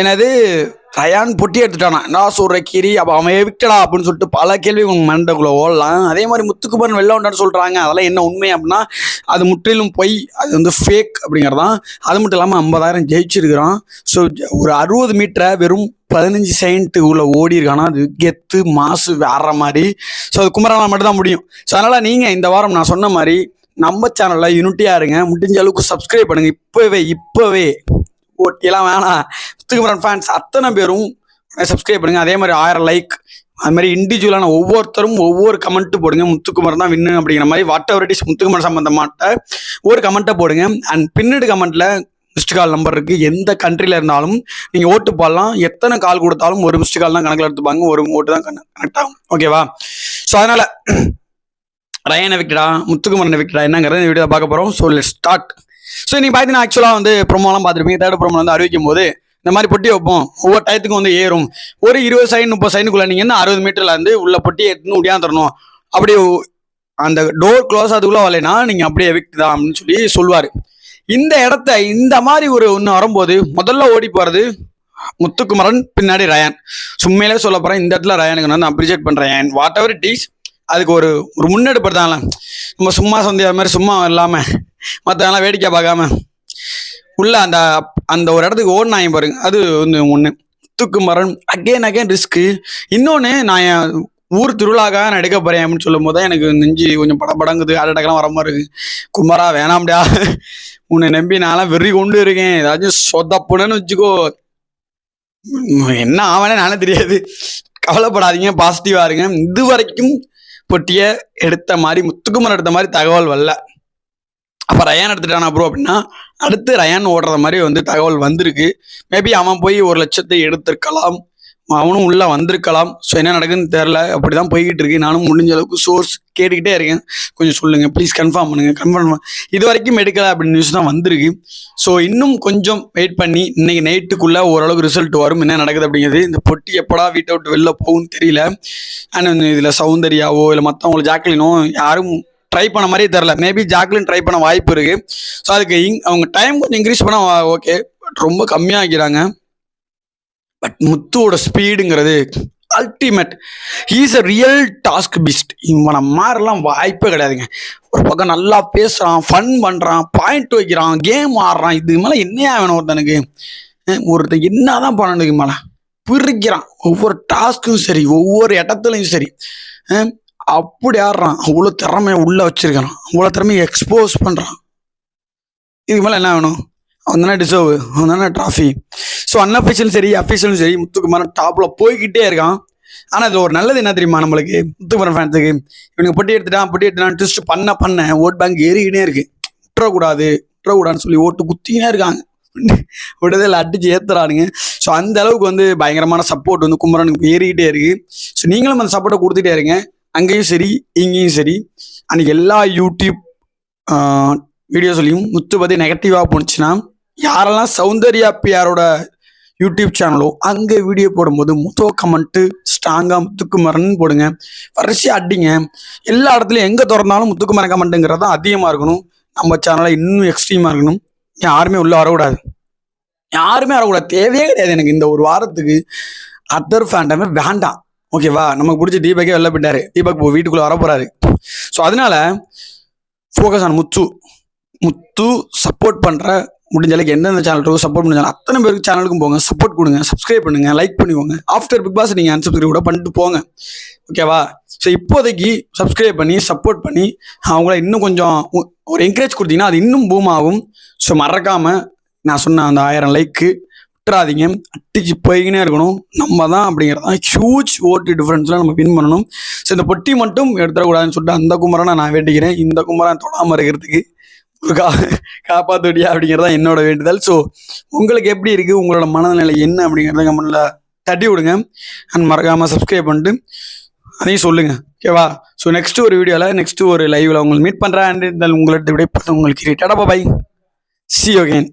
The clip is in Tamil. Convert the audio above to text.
எனது ரயான் பொட்டி எடுத்துட்டானா. நான் சொல்ற கிரி அப்போ அவன் விட்டடா? அப்படின்னு சொல்லிட்டு பல கேள்வி உங்க மண்டக்குள்ள ஓடலாம். அதே மாதிரி முத்துக்குமரன் வெளில வந்தான்னு சொல்றாங்க. அதெல்லாம் என்ன உண்மை அப்படின்னா அது முற்றிலும் பொய். அது வந்து ஃபேக் அப்படிங்கிறதான். அது மட்டும் இல்லாமல் ஐம்பதாயிரம் ஜெயிச்சிருக்கிறான். ஸோ ஒரு அறுபது மீட்டரை வெறும் பதினஞ்சு செகண்ட்டுக்குள்ள ஓடி இருக்கானா? அது கெத்து மாசு வேற மாதிரி. ஸோ அது குமரனால் மட்டும்தான் முடியும். ஸோ அதனால நீங்க இந்த வாரம் நான் சொன்ன மாதிரி நம்ம சேனலில் யூனிட்டியாக இருங்க. முடிஞ்ச அளவுக்கு சப்ஸ்கிரைப் பண்ணுங்க. இப்போவே இப்போவே. ஓட்டியெல்லாம் வேணாம். முத்துக்குமரன் ஃபேன்ஸ் அத்தனை பேரும் சப்ஸ்கிரைப் பண்ணுங்க. அதே மாதிரி ஆயிரம் லைக் அது மாதிரி இண்டிவிஜுவலான ஒவ்வொருத்தரும் ஒவ்வொரு கமெண்ட்டு போடுங்க. முத்துக்குமரன் தான் வின்னு அப்படிங்கிற மாதிரி whatever it is Muthukumaran சம்மந்தமாட்ட ஒரு கமெண்ட்டை போடுங்க. அண்ட் பின்னடு கமெண்ட்டில் மிஸ்டு கால் நம்பர் இருக்குது எந்த கண்ட்ரியில் இருந்தாலும் நீங்கள் ஓட்டு போடலாம். எத்தனை கால் கொடுத்தாலும் ஒரு மிஸ்டு கால் தான் கணக்கில் எடுத்துப்பாங்க. ஒரு ஓட்டு தான் கனெக்ட் ஆகும். ஓகேவா ஸோ அதனால் ரயனை விக்கடா முத்துக்குமரனை விக்கடா என்னங்கிறத வீடியோ பார்க்க போகிறோம் ஸோ லெட் ஸ்டார்ட் ஸோ நீங்கள் பார்த்தீங்கன்னா ஆக்சுவலாக வந்து ப்ரோமோலாம் பார்த்துருப்பீங்க. தேர்ட் ப்ரோமோ வந்து அறிவிக்கும் போது இந்த மாதிரி பொட்டி வைப்போம். ஒவ்வொரு டயத்துக்கும் வந்து ஏறும். ஒரு இருபது சைன் முப்பது சைனுக்குள்ள நீங்கள் அறுபது மீட்டரில் இருந்து உள்ள பொட்டி எடுத்துன்னு உடையாந்துடணும் அப்படி அந்த டோர் க்ளோஸ் அதுக்குள்ளே வரலைன்னா நீங்கள் அப்படியே எவிக்ட் தான் அப்படின்னு சொல்லி சொல்லுவார். இந்த இடத்த இந்த மாதிரி ஒரு ஒன்று வரும்போது முதல்ல ஓடி போகிறது முத்துக்குமரன் பின்னாடி ரயான். சும்மையிலே சொல்ல போகிறேன் இந்த இடத்துல ரயானுக்கு நான் அப்ரிஷியேட் பண்ணுறேன் வாட் எவர் இட் இஸ் அதுக்கு ஒரு ஒரு முன்னெடுப்பு எடுத்தாங்களே நம்ம சும்மா சந்தியா மாதிரி சும்மா இல்லாமல் மற்றவங்களாம் வேடிக்கை பார்க்காம. உள்ள அந்த அந்த ஒரு இடத்துக்கு ஓடினாங்க பாருங்க. அது வந்து ஒன்று முத்துக்குமரன் அகைன் அகைன் ரிஸ்க்கு இன்னொன்று நான் என் ஊர் திருவிழாக்காக நான் எடுக்க போறேன் அப்படின்னு சொல்லும் போது தான் எனக்கு நெஞ்சு கொஞ்சம் படபடங்குது. அடடக்கெல்லாம் வர மாதிரி இருக்கு. குமாரா வேணாம்டா. உன்னை நம்பி நான்லாம் வெறி கொண்டு இருக்கேன். ஏதாச்சும் சொதப்புனன்னு வச்சுக்கோ. என்ன ஆவனே நானே தெரியாது. கவலைப்படாதீங்க பாசிட்டிவாக இருங்க. இது வரைக்கும் பொட்டியை எடுத்த மாதிரி முத்துக்குமரன் எடுத்த மாதிரி தகவல் வரல. அப்போ ரயான் எடுத்துட்டானா ப்ரோ அப்படின்னா அடுத்து ரயான் ஓடுற மாதிரி வந்து தகவல் வந்திருக்கு. மேபி அவன் போய் ஒரு லட்சத்தை எடுத்திருக்கலாம். அவனும் உள்ளே வந்திருக்கலாம். ஸோ என்ன நடக்குதுன்னு தெரில அப்படி தான் போய்கிட்டு இருக்கு. நானும் முடிஞ்ச அளவுக்கு சோர்ஸ் கேட்டுக்கிட்டே இருக்கேன். கொஞ்சம் சொல்லுங்கள் ப்ளீஸ் கன்ஃபார்ம் பண்ணுங்கள் கன்ஃபார்ம் இது வரைக்கும் எடுக்கல அப்படின்னு நியூஸ் தான் வந்திருக்கு. ஸோ இன்னும் கொஞ்சம் வெயிட் பண்ணி இன்னைக்கு நைட்டுக்குள்ளே ஓரளவுக்கு ரிசல்ட் வரும். என்ன நடக்குது அப்படிங்கிறது இந்த பொட்டி எப்படா வீட்டை விட்டு வெளில போகும்னு தெரியல. அண்ட் இதில் சௌந்தர்யாவோ இல்லை மற்றவங்களோ ஜாக்லினோ யாரும் ட்ரை பண்ண மாதிரியே தெரில மேபி ஜாக்லின் ட்ரை பண்ண வாய்ப்பு இருக்குது ஸோ அதுக்கு இங் அவங்க டைம் கொஞ்சம் இன்க்ரீஸ் பண்ணால் ஓகே பட் ரொம்ப கம்மியாக்கிறாங்க. பட் முத்துவோட ஸ்பீடுங்கிறது ultimate he's a real task beast இவனை மாறலாம் வாய்ப்பே கிடையாதுங்க. ஒரு பக்கம் நல்லா பேசுகிறான் ஃபன் பண்ணுறான் பாயிண்ட் வைக்கிறான் கேம் ஆடுறான். இது மேலே என்னையா வேணும் ஒருத்தனுக்கு? அஹ் ஒருத்தன் என்னதான் பண்ணணுக்கு மேலே பிரிக்கிறான். ஒவ்வொரு டாஸ்க்கும் சரி ஒவ்வொரு இடத்துலையும் சரி. அப்படி ஆடுறான். அவ்வளோ திறமையை உள்ளே வச்சிருக்கிறான். அவ்வளோ திறமையை எக்ஸ்போஸ் பண்ணுறான் இதுக்கு மேலே என்ன வேணும்? அவன் தானே டிசர்வ் அவன் தானே ட்ராஃபி ஸோ அன்அஃபிஷியலும் சரி அஃபிஷியலும் சரி முத்துக்குமாரன் டாப்பில் போய்கிட்டே இருக்கான். ஆனால் இது ஒரு நல்லது என்ன தெரியுமா நம்மளுக்கு? முத்துக்குமரன் ஃபேன்ஸுக்கு இவனுக்கு பொட்டி எடுத்துட்டான் பொட்டி எடுத்துட்டான் ட்விஸ்ட் பண்ண பண்ண ஓட் பேங்க் ஏறிக்கிட்டே இருக்கு. விட்டுறக்கூடாது விட்டுறக்கூடாதுன்னு சொல்லி ஓட்டு குத்திக்கினே இருக்காங்க. விடுதலை அடிச்சு ஏத்துறானுங்க. ஸோ அந்த அளவுக்கு வந்து பயங்கரமான சப்போர்ட் வந்து குமரனுக்கு ஏறிக்கிட்டே இருக்கு. ஸோ நீங்களும் அந்த சப்போர்ட்டை கொடுத்துட்டே இருங்க. அங்கேயும் சரி இங்கேயும் சரி அன்னைக்கு எல்லா யூடியூப் வீடியோஸ்லையும் முத்து பற்றி நெகட்டிவாக போணுச்சுன்னா யாரெல்லாம் சௌந்தர்யா பியாரோட யூடியூப் சேனலோ அங்கே வீடியோ போடும்போது முத்துவ கமெண்ட்டு ஸ்ட்ராங்காக முத்துக்குமரன் போடுங்க. வரிசையாக அடிங்க. எல்லா இடத்துலையும் எங்கே திறந்தாலும் முத்துக்குமரன் கமெண்ட்டுங்கிறது தான் அதிகமாக இருக்கணும். நம்ம சேனலை இன்னும் எக்ஸ்ட்ரீமாக இருக்கணும். யாருமே உள்ளே வரக்கூடாது. யாருமே வரக்கூடாது. தேவையே கிடையாது எனக்கு இந்த ஒரு வாரத்துக்கு. அதர் ஃபேண்டமே வேண்டாம். ஓகேவா நமக்கு பிடிச்ச தீபக்கே வெளில போயிட்டாரு. தீபக் இப்போ வீட்டுக்குள்ளே வர போகிறாரு ஸோ அதனால focus on Muthu. Muthu support பண்ணுற முடிஞ்ச அளவுக்கு எந்தெந்த சேனல் இருக்கோ சப்போர்ட் பண்ணாலும் அத்தனை பேருக்கு சேனலுக்கும் போங்க. சப்போர்ட் கொடுங்க. சப்ஸ்கிரைப் பண்ணுங்க. லைக் பண்ணிக்கோங்க. ஆஃப்டர் பிக் பாஸ் நீங்கள் அன்சப்ஸ்கிரைப் கூட பண்ணிட்டு போங்க. ஓகேவா ஸோ இப்போதைக்கு சப்ஸ்கிரைப் பண்ணி சப்போர்ட் பண்ணி அவங்கள இன்னும் கொஞ்சம் ஒரு என்கரேஜ் கொடுத்தீங்கன்னா அது இன்னும் பூம் ஆகும். ஸோ மறக்காமல் நான் சொன்ன அந்த ஆயிரம் லைக்கு விட்டுறாதீங்க அட்டிச்சு போய்கினே இருக்கணும். நம்ம தான் அப்படிங்கிறது தான் ஹியூஜ் ஓட்டு டிஃப்ரென்ஸில் நம்ம வின் பண்ணணும். ஸோ இந்த பொட்டி மட்டும் எடுத்துடக்கூடாதுன்னு சொல்லிட்டு அந்த குமரனை நான் வேண்டிக்கிறேன். இந்த குமரன் தொடாமல் இருக்கிறதுக்கு கா காப்பாத்துடியா அப்படிங்கிறது தான் என்னோட வேண்டுதல். ஸோ உங்களுக்கு எப்படி இருக்குது உங்களோட மனநிலை என்ன அப்படிங்கிறத கமெண்டில் தட்டி விடுங்க. அண்ட் மறக்காமல் சப்ஸ்கிரைப் பண்ணிட்டு அதையும் சொல்லுங்கள் ஓகேவா ஸோ நெக்ஸ்ட் ஒரு வீடியோவில் நெக்ஸ்ட்டு ஒரு லைவில் உங்களுக்கு மீட் பண்ணுறேன் அண்ட் உங்கள்கிட்ட விட உங்களுக்கு டாடா பாய் சி ஓகேன்